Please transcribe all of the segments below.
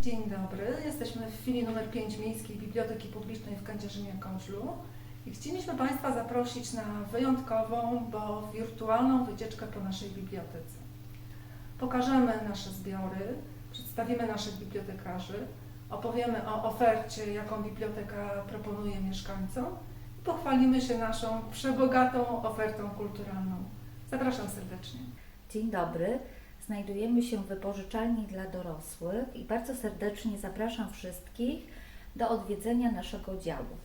Dzień dobry. Jesteśmy w filii numer 5 Miejskiej Biblioteki Publicznej w Kędzierzynie-Koźlu i chcieliśmy Państwa zaprosić na wyjątkową, bo wirtualną wycieczkę po naszej bibliotece. Pokażemy nasze zbiory, przedstawimy naszych bibliotekarzy, opowiemy o ofercie, jaką biblioteka proponuje mieszkańcom i pochwalimy się naszą przebogatą ofertą kulturalną. Zapraszam serdecznie. Dzień dobry. Znajdujemy się w wypożyczalni dla dorosłych i bardzo serdecznie zapraszam wszystkich do odwiedzenia naszego działu.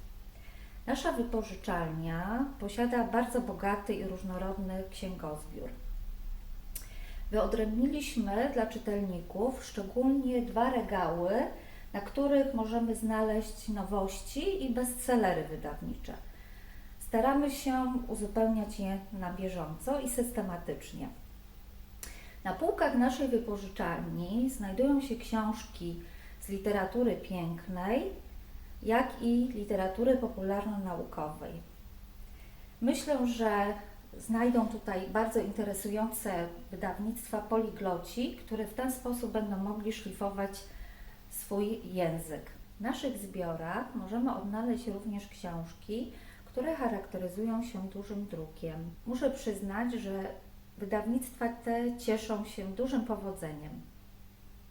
Nasza wypożyczalnia posiada bardzo bogaty i różnorodny księgozbiór. Wyodrębniliśmy dla czytelników szczególnie dwa regały, na których możemy znaleźć nowości i bestsellery wydawnicze. Staramy się uzupełniać je na bieżąco i systematycznie. Na półkach naszej wypożyczalni znajdują się książki z literatury pięknej, jak i literatury popularno-naukowej. Myślę, że znajdą tutaj bardzo interesujące wydawnictwa poligloci, które w ten sposób będą mogli szlifować swój język. W naszych zbiorach możemy odnaleźć również książki, które charakteryzują się dużym drukiem. Muszę przyznać, że wydawnictwa te cieszą się dużym powodzeniem.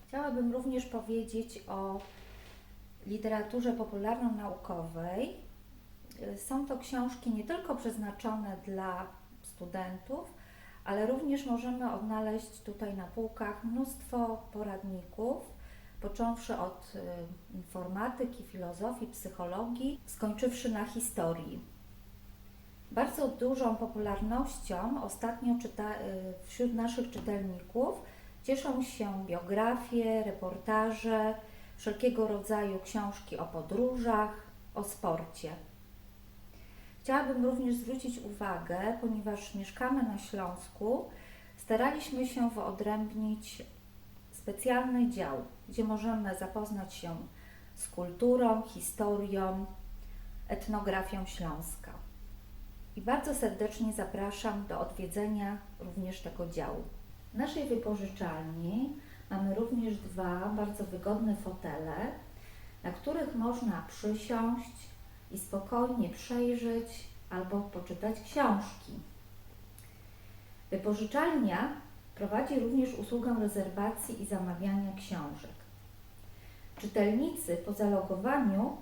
Chciałabym również powiedzieć o literaturze popularno-naukowej. Są to książki nie tylko przeznaczone dla studentów, ale również możemy odnaleźć tutaj na półkach mnóstwo poradników, począwszy od y, informatyki, filozofii, psychologii, skończywszy na historii. Bardzo dużą popularnością ostatnio czyta, y, wśród naszych czytelników cieszą się biografie, reportaże, wszelkiego rodzaju książki o podróżach, o sporcie. Chciałabym również zwrócić uwagę, ponieważ mieszkamy na Śląsku, staraliśmy się wyodrębnić specjalny dział, gdzie możemy zapoznać się z kulturą, historią, etnografią Śląska. I bardzo serdecznie zapraszam do odwiedzenia również tego działu. W naszej wypożyczalni mamy również dwa bardzo wygodne fotele, na których można przysiąść i spokojnie przejrzeć albo poczytać książki. Wypożyczalnia prowadzi również usługę rezerwacji i zamawiania książek. Czytelnicy po zalogowaniu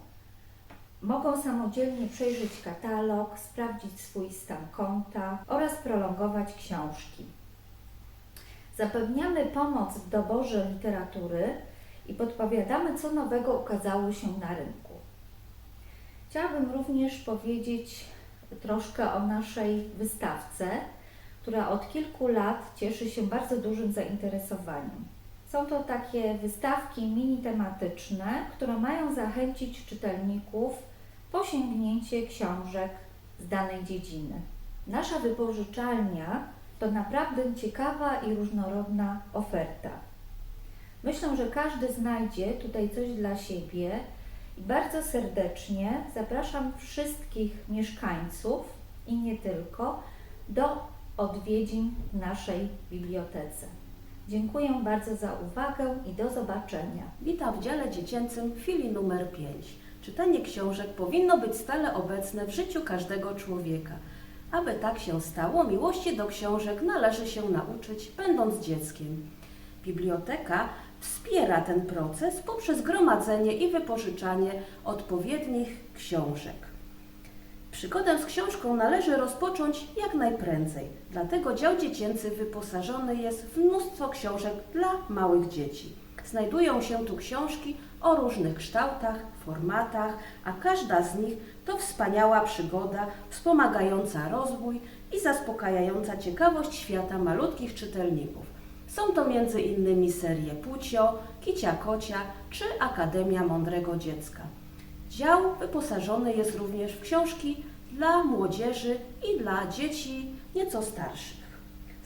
mogą samodzielnie przejrzeć katalog, sprawdzić swój stan konta oraz prolongować książki. Zapewniamy pomoc w doborze literatury i podpowiadamy, co nowego ukazało się na rynku. Chciałabym również powiedzieć troszkę o naszej wystawce, która od kilku lat cieszy się bardzo dużym zainteresowaniem. Są to takie wystawki mini tematyczne, które mają zachęcić czytelników po sięgnięcie książek z danej dziedziny. Nasza wypożyczalnia to naprawdę ciekawa i różnorodna oferta. Myślę, że każdy znajdzie tutaj coś dla siebie i bardzo serdecznie zapraszam wszystkich mieszkańców i nie tylko do odwiedzin w naszej bibliotece. Dziękuję bardzo za uwagę i do zobaczenia. Witam w dziale dziecięcym w filii numer 5. Czytanie książek powinno być stale obecne w życiu każdego człowieka. Aby tak się stało, miłości do książek należy się nauczyć, będąc dzieckiem. Biblioteka wspiera ten proces poprzez gromadzenie i wypożyczanie odpowiednich książek. Przygodę z książką należy rozpocząć jak najprędzej, dlatego dział dziecięcy wyposażony jest w mnóstwo książek dla małych dzieci. Znajdują się tu książki o różnych kształtach, formatach, a każda z nich to wspaniała przygoda wspomagająca rozwój i zaspokajająca ciekawość świata malutkich czytelników. Są to innymi serie Pucio, Kicia Kocia czy Akademia Mądrego Dziecka. Dział wyposażony jest również w książki dla młodzieży i dla dzieci nieco starszych.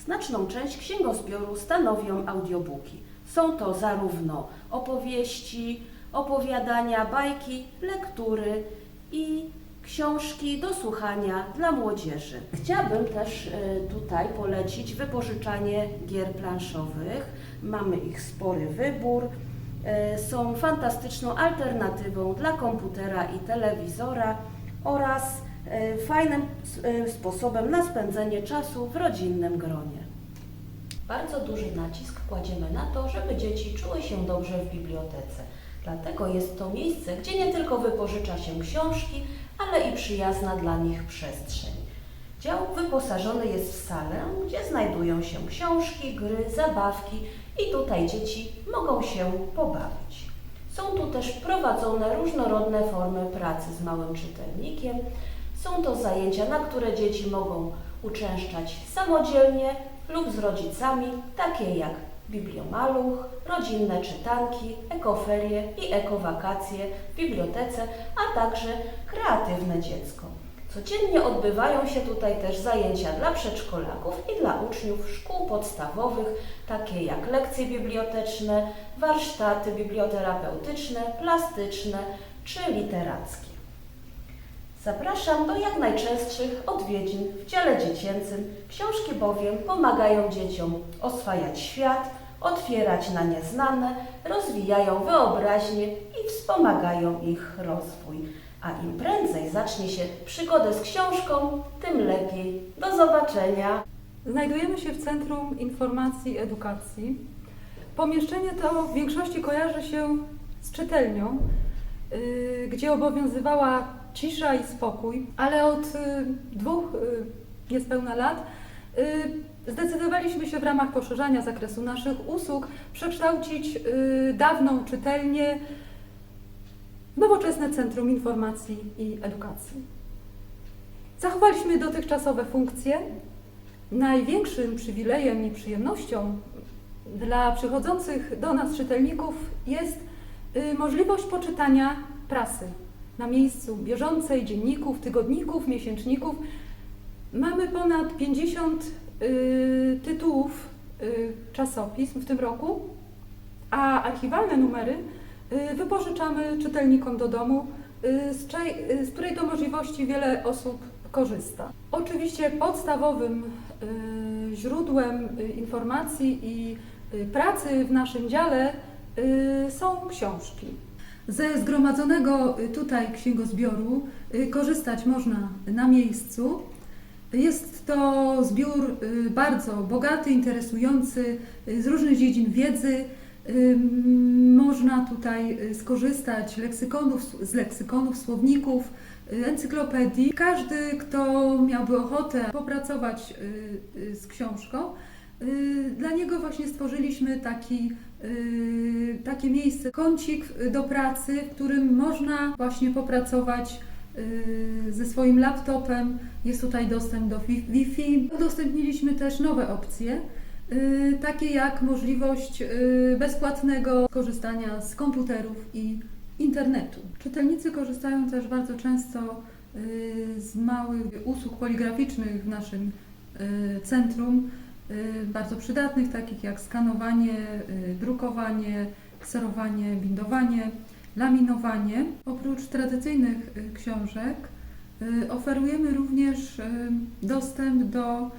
Znaczną część księgozbioru stanowią audiobooki. Są to zarówno opowieści, opowiadania, bajki, lektury i książki do słuchania dla młodzieży. Chciałabym też y, tutaj polecić wypożyczanie gier planszowych. Mamy ich spory wybór. e, są fantastyczną alternatywą dla komputera i telewizora oraz e, fajnym e, sposobem na spędzenie czasu w rodzinnym gronie. Bardzo duży nacisk kładziemy na to, żeby dzieci czuły się dobrze w bibliotece. Dlatego jest to miejsce, gdzie nie tylko wypożycza się książki, ale i przyjazna dla nich przestrzeń. Dział wyposażony jest w salę, gdzie znajdują się książki, gry, zabawki i tutaj dzieci mogą się pobawić. Są tu też prowadzone różnorodne formy pracy z małym czytelnikiem. Są to zajęcia, na które dzieci mogą uczęszczać samodzielnie lub z rodzicami, takie jak bibliomaluch, rodzinne czytanki, ekoferie i ekowakacje w bibliotece, a także kreatywne dziecko. Codziennie odbywają się tutaj też zajęcia dla przedszkolaków i dla uczniów szkół podstawowych, takie jak lekcje biblioteczne, warsztaty biblioterapeutyczne, plastyczne czy literackie. Zapraszam do jak najczęstszych odwiedzin w dziale dziecięcym. Książki bowiem pomagają dzieciom oswajać świat, otwierać na nieznane, rozwijają wyobraźnię i wspomagają ich rozwój. A im prędzej zacznie się przygodę z książką, tym lepiej. Do zobaczenia! Znajdujemy się w Centrum Informacji Edukacji. Pomieszczenie to w większości kojarzy się z czytelnią, yy, gdzie obowiązywała cisza i spokój, ale od yy, dwóch yy, niespełna lat yy, zdecydowaliśmy się w ramach poszerzania zakresu naszych usług przekształcić yy, dawną czytelnię w nowoczesne Centrum Informacji i Edukacji. Zachowaliśmy dotychczasowe funkcje, Największym przywilejem i przyjemnością dla przychodzących do nas czytelników jest y, możliwość poczytania prasy na miejscu bieżącej, dzienników, tygodników, miesięczników. Mamy ponad 50 y, tytułów y, czasopism w tym roku, a archiwalne numery y, wypożyczamy czytelnikom do domu, z, której to możliwości wiele osób korzysta. Oczywiście podstawowym źródłem informacji i pracy w naszym dziale są książki. Ze zgromadzonego tutaj księgozbioru korzystać można na miejscu. Jest to zbiór y, bardzo bogaty, interesujący y, z różnych dziedzin wiedzy. Można tutaj y, skorzystać leksykonów, z leksykonów, słowników, encyklopedii. Każdy, kto miałby ochotę popracować z książką, dla niego właśnie stworzyliśmy taki, takie miejsce, kącik do pracy, w którym można właśnie popracować ze swoim laptopem. Jest tutaj dostęp do Wi- Wi-Fi. Udostępniliśmy też nowe opcje, y, takie jak możliwość y, bezpłatnego korzystania z komputerów i internetu. Czytelnicy korzystają też bardzo często y, z małych usług poligraficznych w naszym y, centrum, y, bardzo przydatnych, takich jak skanowanie, y, drukowanie, kserowanie, bindowanie, laminowanie. Oprócz tradycyjnych y, książek y, oferujemy również y, dostęp do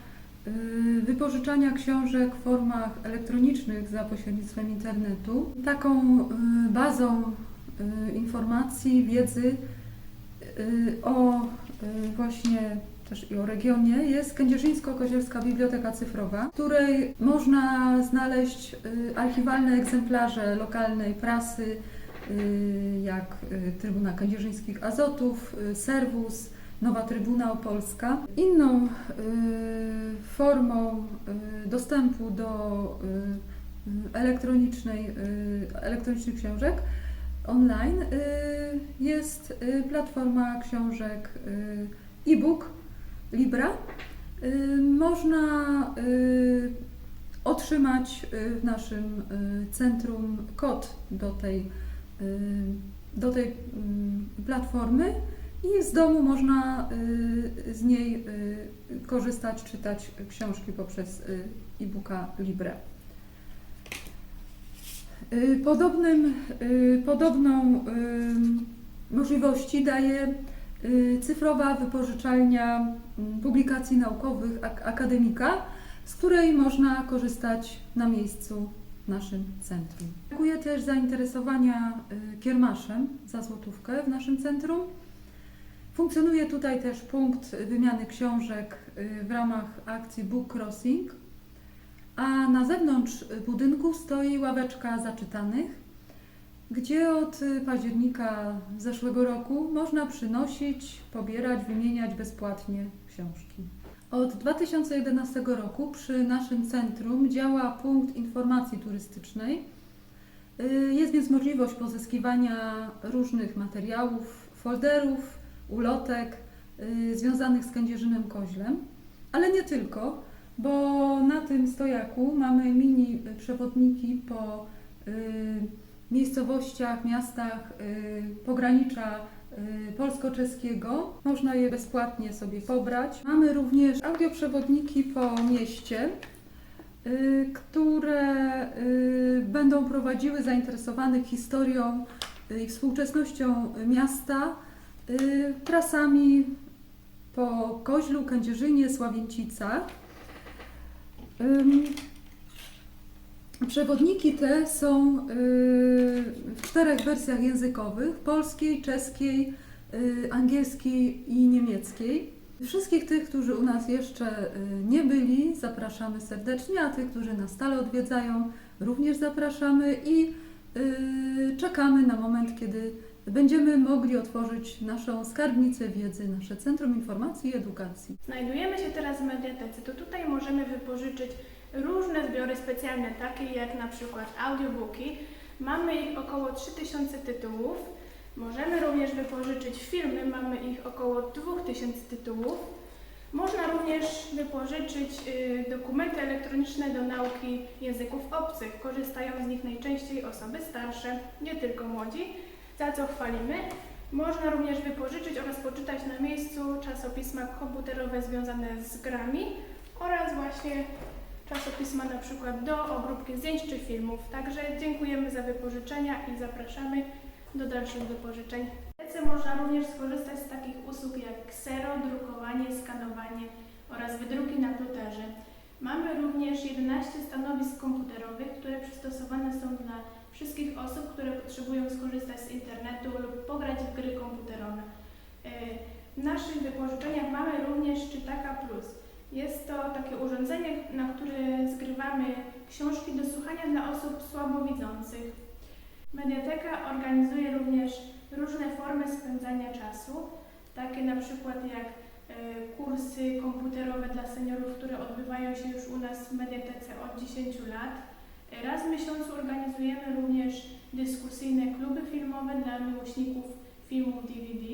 wypożyczania książek w formach elektronicznych za pośrednictwem internetu. Taką bazą informacji, wiedzy o właśnie też i o regionie jest Kędzierzyńsko-Kozielska Biblioteka Cyfrowa, w której można znaleźć archiwalne egzemplarze lokalnej prasy, jak y, Trybuna Kędzierzyńskich Azotów, y, Serwus, Nowa Trybuna Opolska. Inną y, formą y, dostępu do y, y, elektronicznej, y, elektronicznych książek online y, jest y, platforma książek y, e-book Libra. Y, Można y, otrzymać y, w naszym y, centrum kod do tej, y, do tej mm, platformy i z domu można y, z niej y, korzystać, czytać książki poprzez y, e-booka Libre. Podobnym, podobną możliwości daje cyfrowa wypożyczalnia mm, publikacji naukowych ak- akademika, z której można korzystać na miejscu naszym centrum. Brakuje też zainteresowania y, kiermaszem za złotówkę w naszym centrum. Funkcjonuje tutaj też punkt wymiany książek y, w ramach akcji Book Crossing, a na zewnątrz budynku stoi ławeczka zaczytanych, gdzie od października zeszłego roku można przynosić, pobierać, wymieniać bezpłatnie książki. Od 2011 roku przy naszym centrum działa punkt informacji turystycznej. Y, Jest więc możliwość pozyskiwania różnych materiałów, folderów, ulotek y, związanych z Kędzierzynem Koźlem, ale nie tylko, bo na tym stojaku mamy mini przewodniki po y, miejscowościach, miastach pogranicza polsko-czeskiego. Można je bezpłatnie sobie pobrać. Mamy również audioprzewodniki po mieście, y, które y, będą prowadziły zainteresowanych historią y, i współczesnością miasta y, trasami po Koźlu, Kędzierzynie, Sławięcicach. Przewodniki te są y, w czterech wersjach językowych: polskiej, czeskiej, y, angielskiej i niemieckiej. Wszystkich tych, którzy u nas jeszcze y, nie byli, zapraszamy serdecznie, a tych, którzy nas stale odwiedzają, również zapraszamy i czekamy na moment, kiedy będziemy mogli otworzyć naszą skarbnicę wiedzy, nasze Centrum Informacji i Edukacji. Znajdujemy się teraz w mediatece, to tutaj możemy wypożyczyć różne zbiory specjalne, takie jak na przykład audiobooki. Mamy ich około 3000 tytułów. Możemy również wypożyczyć filmy, mamy ich około 2000 tytułów. Można również wypożyczyć y, dokumenty elektroniczne do nauki języków obcych. Korzystają z nich najczęściej osoby starsze, nie tylko młodzi, za co chwalimy. Można również wypożyczyć oraz poczytać na miejscu czasopisma komputerowe związane z grami oraz właśnie czasopisma na przykład do obróbki zdjęć czy filmów. Także dziękujemy za wypożyczenia i zapraszamy do dalszych wypożyczeń. W Ece można również skorzystać z takich usług jak ksero, drukowanie, skanowanie oraz wydruki na ploterze. Mamy również 11 stanowisk komputerowych, które przystosowane są dla wszystkich osób, które potrzebują skorzystać z internetu lub pograć w gry komputerowe. Yy, W naszych wypożyczeniach mamy również Czytaka Plus. Jest to takie urządzenie, na które zgrywamy książki do słuchania dla osób słabowidzących. Mediateka organizuje również różne formy spędzania czasu, takie na przykład jak e, kursy komputerowe dla seniorów, które odbywają się już u nas w Mediatece od 10 lat. Raz w miesiącu organizujemy również dyskusyjne kluby filmowe dla miłośników filmu DVD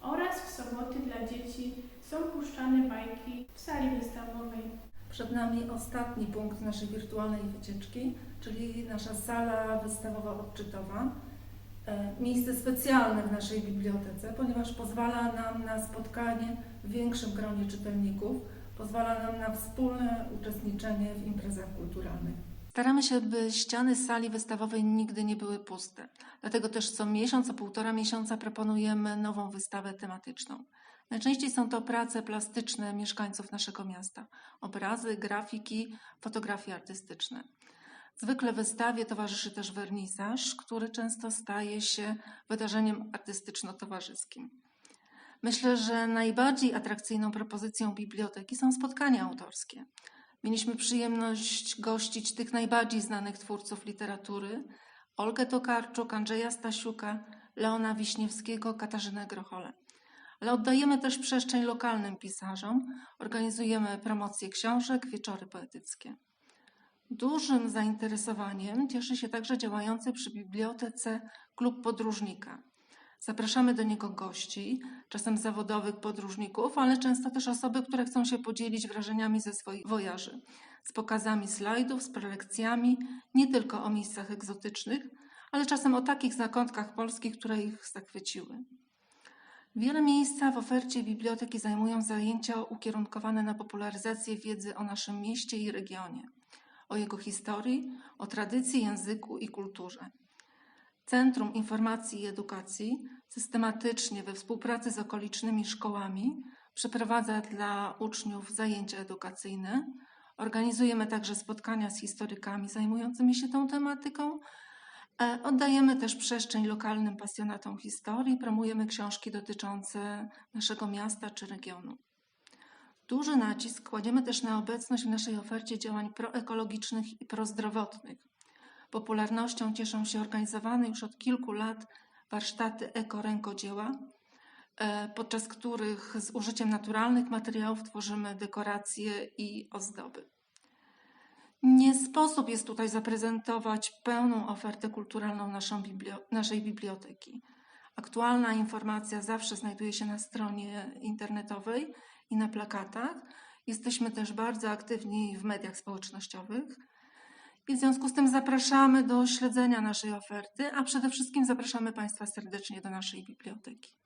oraz w soboty dla dzieci są puszczane bajki w sali wystawowej. Przed nami ostatni punkt naszej wirtualnej wycieczki, czyli nasza sala wystawowa odczytowa. E, Miejsce specjalne w naszej bibliotece, ponieważ pozwala nam na spotkanie w większym gronie czytelników, pozwala nam na wspólne uczestniczenie w imprezach kulturalnych. Staramy się, by ściany sali wystawowej nigdy nie były puste. Dlatego też co miesiąc, co półtora miesiąca proponujemy nową wystawę tematyczną. Najczęściej są to prace plastyczne mieszkańców naszego miasta, obrazy, grafiki, fotografie artystyczne. Zwykle wystawie towarzyszy też wernisaż, który często staje się wydarzeniem artystyczno-towarzyskim. Myślę, że najbardziej atrakcyjną propozycją biblioteki są spotkania autorskie. Mieliśmy przyjemność gościć tych najbardziej znanych twórców literatury: Olgę Tokarczuk, Andrzeja Stasiuka, Leona Wiśniewskiego, Katarzynę Grocholę. Ale oddajemy też przestrzeń lokalnym pisarzom, organizujemy promocje książek, wieczory poetyckie. Dużym zainteresowaniem cieszy się także działający przy bibliotece Klub Podróżnika. Zapraszamy do niego gości, czasem zawodowych podróżników, ale często też osoby, które chcą się podzielić wrażeniami ze swoich wojaży, z pokazami slajdów, z prelekcjami, nie tylko o miejscach egzotycznych, ale czasem o takich zakątkach Polski, które ich zachwyciły. Wiele miejsca w ofercie biblioteki zajmują zajęcia ukierunkowane na popularyzację wiedzy o naszym mieście i regionie, o jego historii, o tradycji, języku i kulturze. Centrum Informacji i Edukacji systematycznie we współpracy z okolicznymi szkołami przeprowadza dla uczniów zajęcia edukacyjne, Organizujemy także spotkania z historykami zajmującymi się tą tematyką. E, Oddajemy też przestrzeń lokalnym pasjonatom historii, promujemy książki dotyczące naszego miasta czy regionu. Duży nacisk kładziemy też na obecność w naszej ofercie działań proekologicznych i prozdrowotnych. Popularnością cieszą się organizowane już od kilku lat warsztaty eko-rękodzieła, e, podczas których z użyciem naturalnych materiałów tworzymy dekoracje i ozdoby. Nie sposób jest tutaj zaprezentować pełną ofertę kulturalną naszą biblio- naszej biblioteki. Aktualna informacja zawsze znajduje się na stronie internetowej i na plakatach. Jesteśmy też bardzo aktywni w mediach społecznościowych. I w związku z tym zapraszamy do śledzenia naszej oferty, a przede wszystkim zapraszamy Państwa serdecznie do naszej biblioteki.